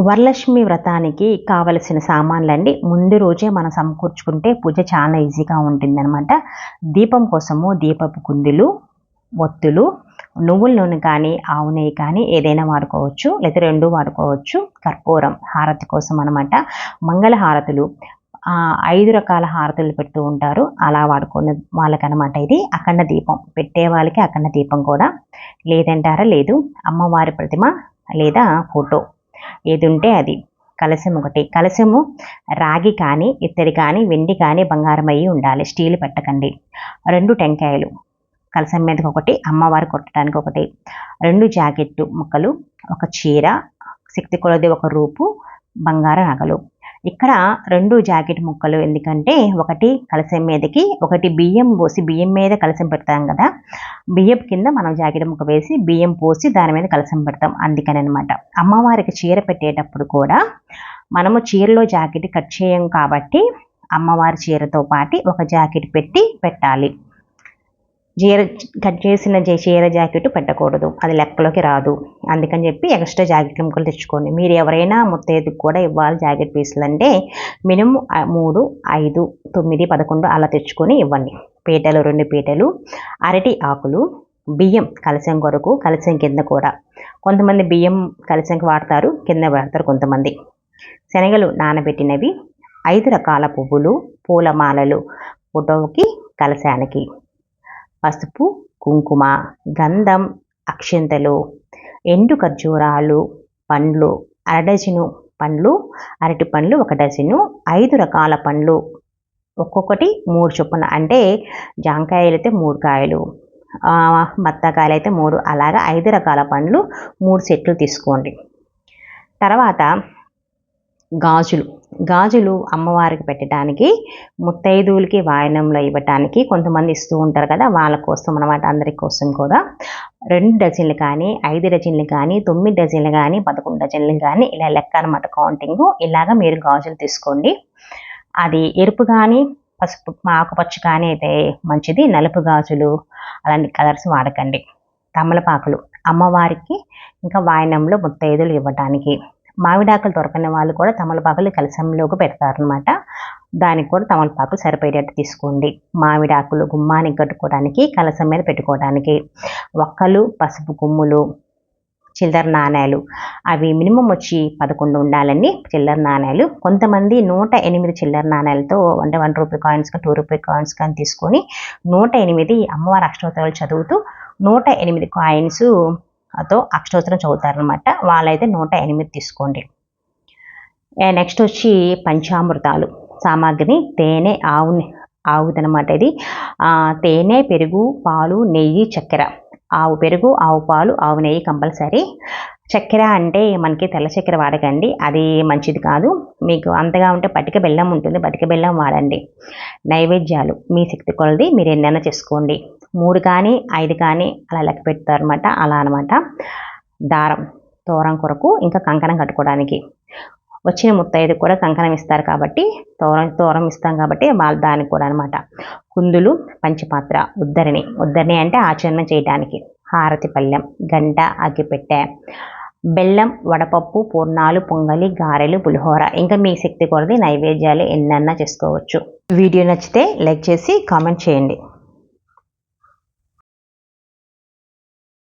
వరలక్ష్మి వ్రతానికి కావలసిన సామాన్లండి. ముందు రోజే మనం సమకూర్చుకుంటే పూజ చాలా ఈజీగా ఉంటుందన్నమాట. దీపం కోసము దీపపు కుందులు ఒత్తులు నువ్వుల నూనె కానీ ఆవు నెయ్యి కానీ ఏదైనా వాడుకోవచ్చు. లేదా రెండు వాడుకోవచ్చు. కర్పూరం హారతి కోసం అనమాట మంగళ హారతులు ఐదు రకాల హారతులు పెడుతూ ఉంటారు. అలా వాడుకునే వాళ్ళకనమాట ఇది. అఖండ దీపం పెట్టే వాళ్ళకి అఖండ దీపం కూడా. లేదంటారా? లేదు. అమ్మవారి ప్రతిమ లేదా ఫోటో. ఏది ఉంటే అది. కలశం ఒకటి. కలశము రాగి కానీ ఇత్తడి కానీ వెండి కానీ బంగారం అయ్యి ఉండాలి. స్టీల్ పెట్టకండి. రెండు టెంకాయలు. కలసం మీదకి ఒకటి అమ్మవారు కొట్టడానికి ఒకటి. రెండు జాకెట్టు ముక్కలు ఒక చీర శక్తి కొలది ఒక రూపు బంగార నగలు. ఇక్కడ రెండు జాకెట్ ముక్కలు. ఎందుకంటే ఒకటి కలసం మీదకి ఒకటి బియ్యం పోసి బియ్యం మీద కలసం పెడతాం కదా. బియ్యం కింద మనం జాకెట్ ముక్క వేసి బియ్యం పోసి దాని మీద కలసం పెడతాం అందుకని అనమాట అమ్మవారికి చీర పెట్టేటప్పుడు కూడా మనము చీరలో జాకెట్ కట్ చేయం కాబట్టి అమ్మవారి చీరతో పాటు ఒక జాకెట్ పెట్టి పెట్టాలి. జీర కట్ చేసిన చీర జాకెట్ పెట్టకూడదు. అది లెక్కలోకి రాదు. అందుకని చెప్పి ఎక్స్ట్రా జాకెట్ ముక్కలు తెచ్చుకోండి. మీరు ఎవరైనా ముత్తైదుకు కూడా ఇవ్వాలి జాకెట్ పీసులు అంటే మినిమం మూడు ఐదు తొమ్మిది పదకొండు అలా తెచ్చుకొని ఇవ్వండి. పీటలు రెండు పీటలు అరటి ఆకులు బియ్యం కలసం కొరకు కలసం కింద కూడా. కొంతమంది బియ్యం కలసంకి వాడతారు కింద వాడతారు కొంతమంది. శనగలు నానబెట్టినవి ఐదు రకాల పువ్వులు పూలమాలలు ఫోటోకి కలశానికి. పసుపు కుంకుమ గంధం అక్షంతలు ఎండు ఖర్జూరాలు పండ్లు అరడజను పండ్లు అరటి పండ్లు ఒక డజను ఐదు రకాల పండ్లు. ఒక్కొక్కటి మూడు చొప్పున అంటే జాంకాయలు అయితే మూడు కాయలు బత్తాకాయలు అయితే మూడు అలాగా ఐదు రకాల పండ్లు మూడు సెట్లు తీసుకోండి. తర్వాత గాజులు. గాజులు అమ్మవారికి పెట్టడానికి ముత్తైదువులకి వాయనంలో ఇవ్వటానికి కొంతమంది ఇస్తూ ఉంటారు కదా వాళ్ళ కోసం అనమాట అందరి కోసం కూడా. రెండు డజన్లు కానీ ఐదు డజన్లు కానీ తొమ్మిది డజన్లు కానీ పదకొండు డజన్లు కానీ ఇలా లెక్క అనమాట కౌంటింగ్. ఇలాగ మీరు గాజులు తీసుకోండి. అది ఎరుపు కానీ పసుపు ఆకుపచ్చ కానీ అయితే మంచిది. నలుపు గాజులు అలాంటి కలర్స్ వాడకండి. తమలపాకులు. అమ్మవారికి ఇంకా వాయనంలో ముత్తైదులు ఇవ్వటానికి. మామిడాకులు దొరకని వాళ్ళు కూడా తమలపాకులు కలసంలోకి పెడతారనమాట దానికి కూడా తమలపాకులు సరిపోయేటట్టు తీసుకోండి. మామిడాకులు గుమ్మానికి కట్టుకోవడానికి కలసం మీద పెట్టుకోవడానికి ఒక్కలు పసుపు కొమ్ములు చిల్లర నాణ్యాలు అవి మినిమం వచ్చి పదకొండు ఉండాలండి. చిల్లర నాణ్యాలు కొంతమంది నూట ఎనిమిది చిల్లర నాణ్యాలతో అంటే one rupee coins two rupee coins కానీ తీసుకొని నూట ఎనిమిది అమ్మవారి అష్టోత్తరాలు చదువుతూ నూట ఎనిమిది కాయిన్స్ తో అష్టోత్తరం చదువుతారనమాట వాళ్ళైతే నూట ఎనిమిది తీసుకోండి. నెక్స్ట్ వచ్చి పంచామృతాలు. సామాగ్రిని తేనె ఆవు ఆవుదనమాట ఇది. తేనె పెరుగు పాలు నెయ్యి చక్కెర. ఆవు పెరుగు ఆవు పాలు ఆవు నెయ్యి కంపల్సరీ. చక్కెర అంటే మనకి తెల్ల చక్కెర వాడకండి. అది మంచిది కాదు. మీకు అంతగా ఉంటే పటిక బెల్లం ఉంటుంది. పటిక బెల్లం వాడండి. నైవేద్యాలు. మీ శక్తి కొలది మీరు ఎన్నైనా చేసుకోండి. మూడు కానీ ఐదు కానీ అలా లెక్క పెడతారు అనమాట అలా అనమాట దారం తోరం కొరకు ఇంకా కంకణం కట్టుకోవడానికి. వచ్చిన ముత్తైదు కూడా కంకణం ఇస్తారు కాబట్టి తోరం తోరం ఇస్తాం కాబట్టి వాళ్ళ దానికి కూడా అనమాట కుందులు పంచపాత్ర ఉద్దరిని. ఉద్దరిని అంటే ఆచరణ చేయడానికి హారతి పళ్ళెం గంట అగ్గిపెట్టె బెల్లం వడపప్పు పూర్ణాలు పొంగలి గారెలు పులిహోర. ఇంకా మీ శక్తి కొరది నైవేద్యాలు ఎన్నన్నా చేసుకోవచ్చు. వీడియో నచ్చితే లైక్ చేసి కామెంట్ చేయండి.